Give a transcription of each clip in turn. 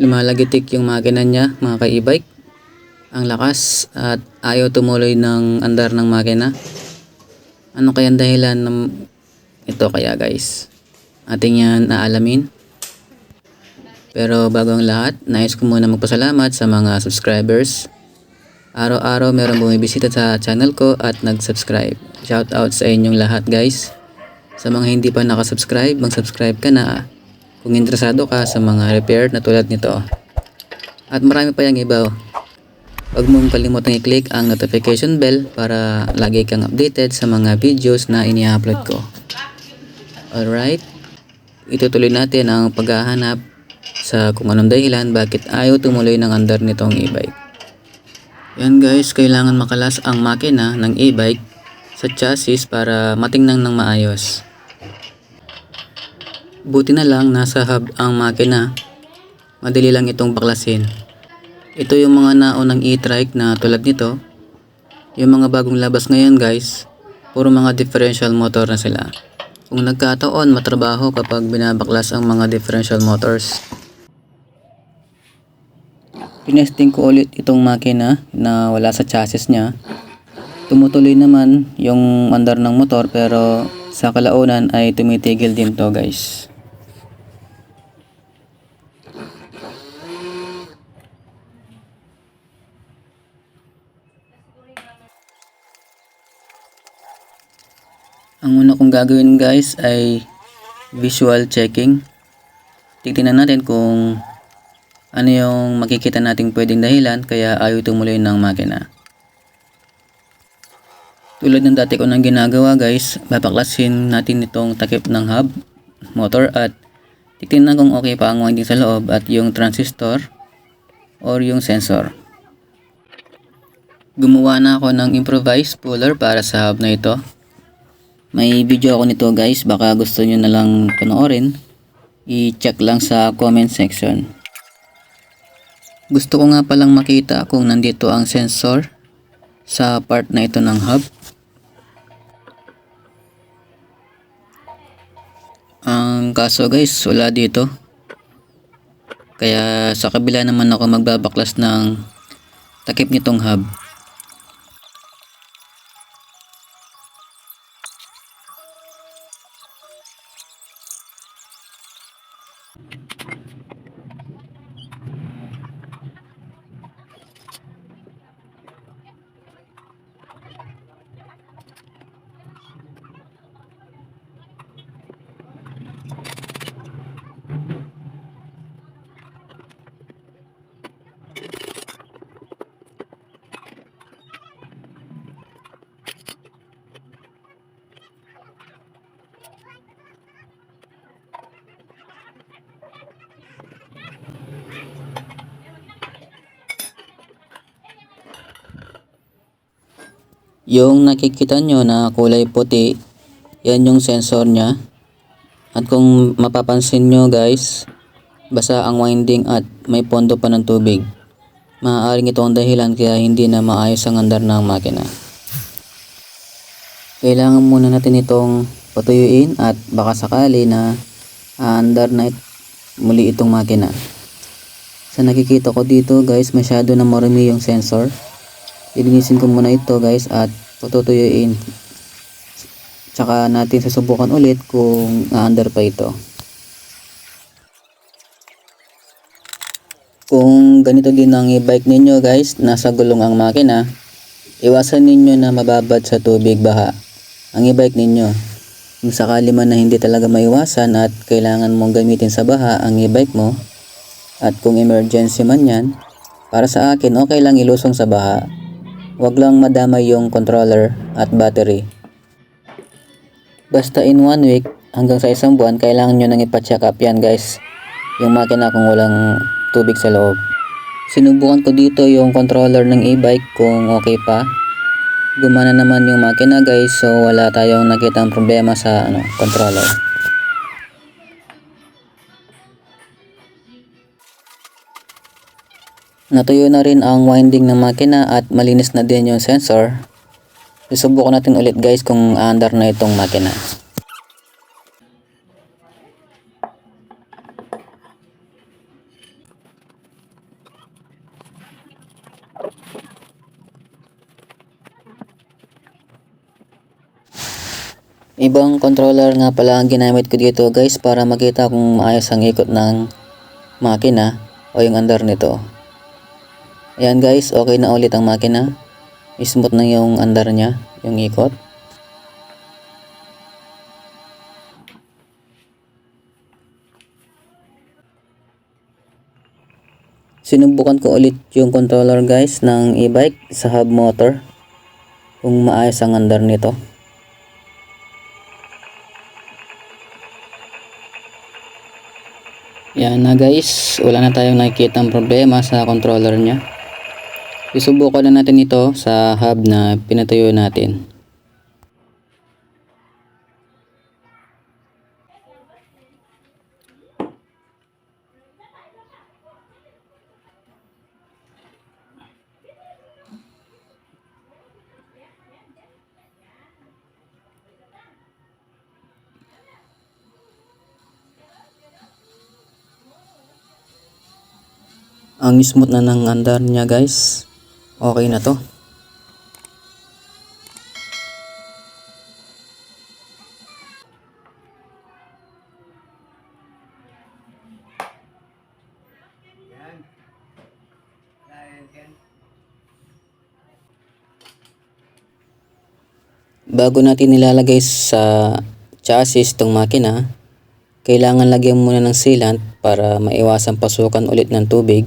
lumalagitik yung makina niya mga ka-e-bike. Ang lakas at ayaw tumuloy ng andar ng makina. Ano kaya ang dahilan ng ito kaya guys? Ating yan naalamin pero bago ang lahat nais ko muna magpasalamat sa mga subscribers. Araw-araw meron bumibisita sa channel ko at nag-subscribe. Shout out sa inyong lahat guys. Sa mga hindi pa nakasubscribe mag-subscribe ka na kung interesado ka sa mga repair na tulad nito. At marami pa yung iba. oh. Huwag mong kalimutang i-click ang notification bell para lagi kang updated sa mga videos na ini-upload ko. Alright? Itutuloy natin ang paghahanap sa kung anong dahilan bakit ayaw tumuloy ng andar nitong e-bike. Yan guys, kailangan makalas ang makina ng e-bike sa chassis para matingnan ng maayos. Buti na lang nasa hub ang makina. Madali lang itong baklasin. Ito yung mga naunang e-trike na tulad nito. Yung mga bagong labas ngayon guys, puro mga differential motor na sila. Kung nagkataon, matrabaho kapag binabaklas ang mga differential motors. Pinesting ko ulit itong makina na wala sa chassis niya. Tumutuloy naman yung andar ng motor pero sa kalaunan ay tumitigil din to guys. Ang una kong gagawin guys ay visual checking. Titingnan natin kung ano yung makikita nating pwedeng dahilan kaya ayaw tumuloy ng makina. Tulad ng dati ko nang ginagawa guys, babaklasin natin itong takip ng hub, motor at titingnan kung okay pa ang winding sa loob at yung transistor or yung sensor. Gumawa na ako ng improvised puller para sa hub na ito. May video ako nito guys, baka gusto nyo na lang panoorin. I-check lang sa comment section. Gusto ko nga palang makita kung nandito ang sensor sa part na ito ng hub. Ang kaso guys, wala dito. Kaya sa kabila naman ako magbabaklas ng takip nitong hub. Yung nakikita nyo na kulay puti, yan yung sensor niya. At kung mapapansin nyo guys, basa ang winding at may pondo pa ng tubig. Maaaring ito ang dahilan kaya hindi na maayos ang andar ng makina. Kailangan muna natin itong patuyuin at baka sakali na aandar na it- muli itong makina. Sa nakikita ko dito guys, masyado na marumi yung sensor. Lilinisin ko muna ito guys at patutuyuin. Tsaka natin susubukan ulit kung na-under pa ito. Kung ganito din ang e-bike ninyo guys, nasa gulong ang makina, iwasan ninyo na mababad sa tubig baha ang e-bike ninyo. Kung sakali man na hindi talaga maiwasan at kailangan mong gamitin sa baha ang e-bike mo, at kung emergency man yan, para sa akin okay lang ilusong sa baha. Huwag lang madamay yung controller at battery. Basta in one week hanggang sa isang buwan, kailangan nyo nang ipacheck up yan guys. Yung makina kung walang tubig sa loob. Sinubukan ko dito yung controller ng e-bike kung okay pa. Gumana naman yung makina guys so wala tayong nakitang problema sa ano, controller. Natuyo na rin ang winding ng makina at malinis na din yung sensor. Susubukan natin ulit guys kung aandar na itong makina. Ibang controller nga pala ang ginamit ko dito guys para makita kung maayos ang ikot ng makina o yung andar nito. Ayan guys, okay na ulit ang makina. Smooth na yung andar niya, yung ikot. Sinubukan ko ulit yung controller guys ng e-bike sa hub motor kung maayos ang andar nito. Yan na guys, wala na tayong nakikita problema sa controller niya. Isubukan na natin ito sa hub na pinatuyo natin. Ang smooth na ng andar niya guys. Okay na to. Bago natin nilalagay sa chassis tong makina, kailangan lagyan muna ng sealant para maiwasan pasukan ulit ng tubig.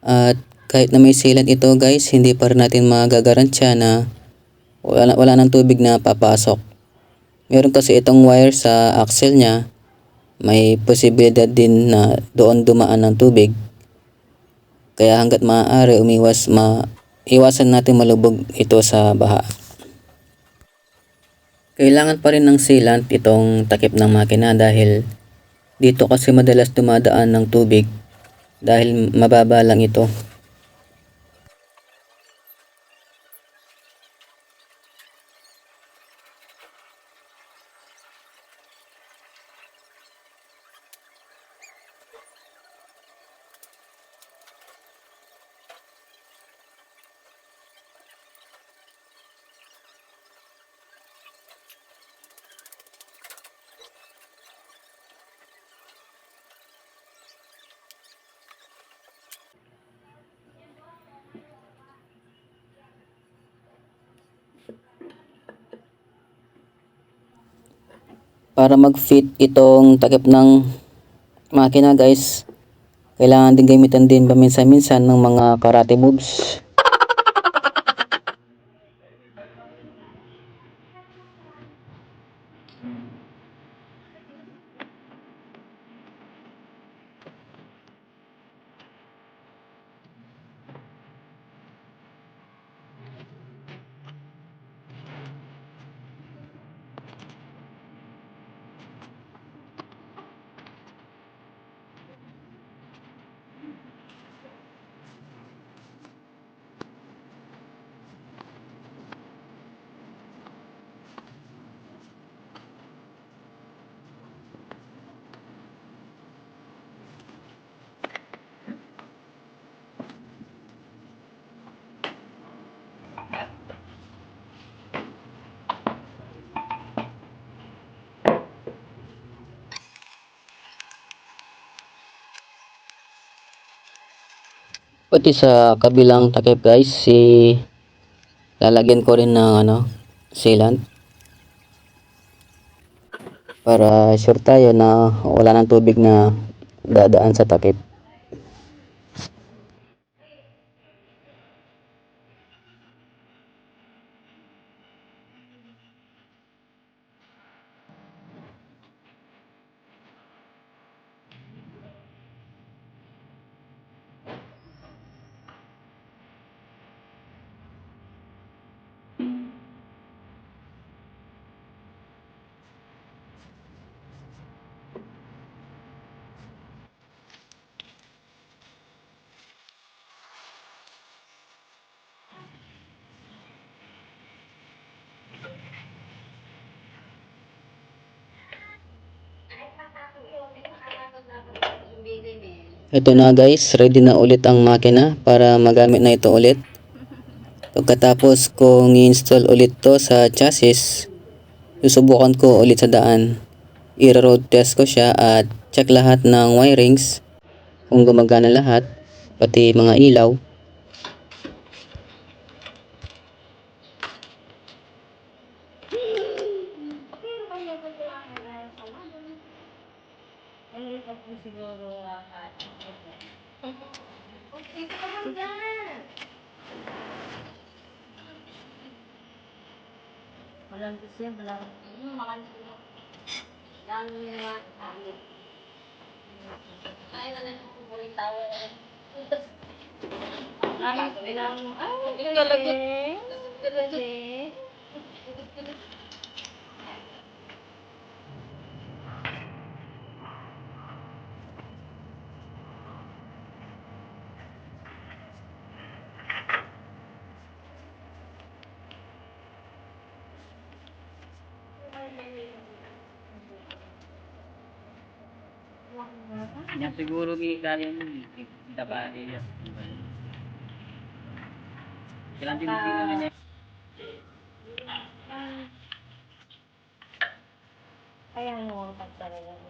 At kahit na may sealant ito guys, hindi pa rin natin magagaransya na wala, wala ng tubig na papasok. Meron kasi itong wire sa axle niya, may posibilidad din na doon dumaan ng tubig. Kaya hanggat maaari umiwas, ma iwasan natin malubog ito sa baha. Kailangan pa rin ng sealant itong takip ng makina dahil dito kasi madalas dumadaan ng tubig dahil mababa lang ito. Para mag-fit itong takip ng makina guys, kailangan din gamitan din paminsan-minsan ng mga karate moves. Pati sa kabilang takip guys, si lalagyan ko rin ng ano, sealant. Para sure tayo na wala ng tubig na dadaan sa takip. Ito na guys, ready na ulit ang makina para magamit na ito ulit. Pagkatapos kong i-install ulit to sa chassis, susubukan ko ulit sa daan. I-road test ko siya at check lahat ng wirings kung gumagana lahat, pati mga ilaw. Walang gusto yan, walang yung mga lang mga ano. Ay, wala na kung buhay tao. Ay, ilang, ay, galagot. Galagot. Yan siguro galing daba niya. Kailan din naman niya. Kaya mo ang pagtalaga mo.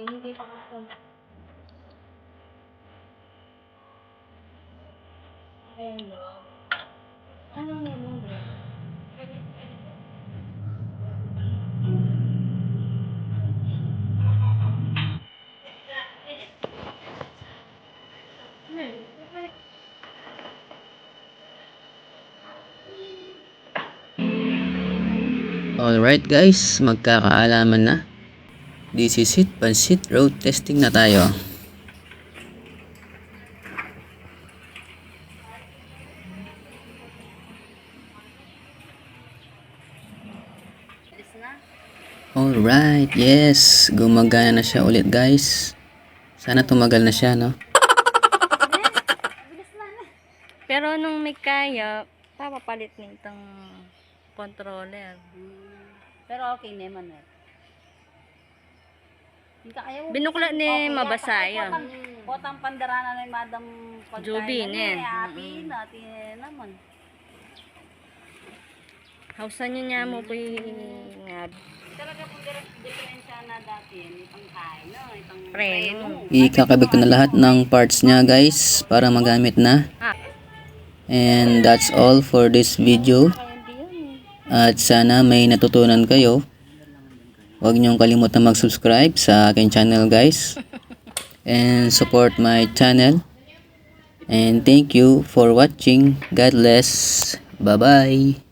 Eh, hindi pa kasi. Ayun mo. Ano mo mo? Alright guys, magkakaalaman na. This is it, pansit road testing na tayo. Alis na. Alright, yes, gumagana na siya ulit guys. Sana tumagal na siya, no? Pero nung may kaya, papapalit nitong controller. Pero okay ka kaya Binukla ni Mabasaya. Potang pandarana ni Madam nen. eh, Ati na, naman. Hausan niya niya mo po yung Talaga po diferensya na dati yan, itong kain, no? Itong preno. Ikakabit ko na lahat ng parts niya guys para magamit na. And that's all for this video. At sana may natutunan kayo. Huwag niyong kalimutan mag-subscribe sa aking channel guys. And support my channel. And thank you for watching. God bless. Bye-bye.